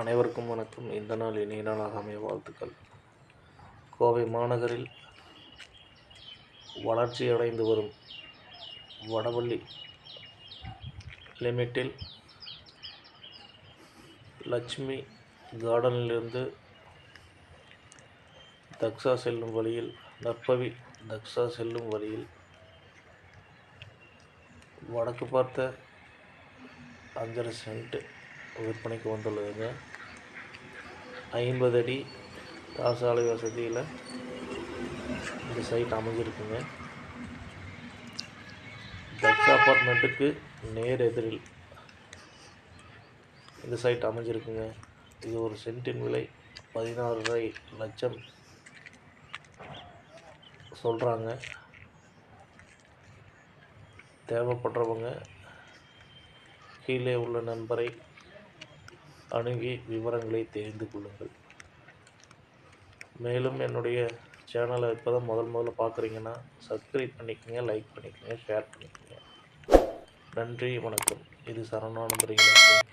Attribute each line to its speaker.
Speaker 1: அனைவருக்கும் வணக்கம். இந்த நாள் இனிய நாளாக அமைய வாழ்த்துக்கள். கோவை மாநகரில் வளர்ச்சி அடைந்து வரும் வடவள்ளி லிமிட்டில் லட்சுமி கார்டனிலிருந்து தக்ஷா செல்லும் வழியில் நற்பவி தக்ஷா செல்லும் வழியில் வடக்கு பார்த்த அஞ்சரை சென்ட்டு விற்பனைக்கு வந்துள்ளதுங்க. ஐம்பது அடி தார்சாலை வசதியில் இந்த சைட் அமைஞ்சிருக்குங்க. தக்ஸ் அப்பார்ட்மெண்ட்டுக்கு நேர் எதிரில் இந்த சைட் அமைஞ்சிருக்குங்க. இது ஒரு சென்ட்டின் விலை பதினாறு லட்சம் சொல்கிறாங்க தேவைப்படுறவங்க கீழே உள்ள நண்பரை அணுகி விவரங்களை தெரிந்து கொள்ளுங்கள். மேலும் என்னுடைய சேனலை இப்போ தான் முதல் முதல்ல பார்க்குறீங்கன்னா சப்ஸ்கிரைப் பண்ணிக்கோங்க லைக் பண்ணிக்கோங்க ஷேர் பண்ணிக்கோங்க. நன்றி வணக்கம். இது சரவணானந்த ரியல்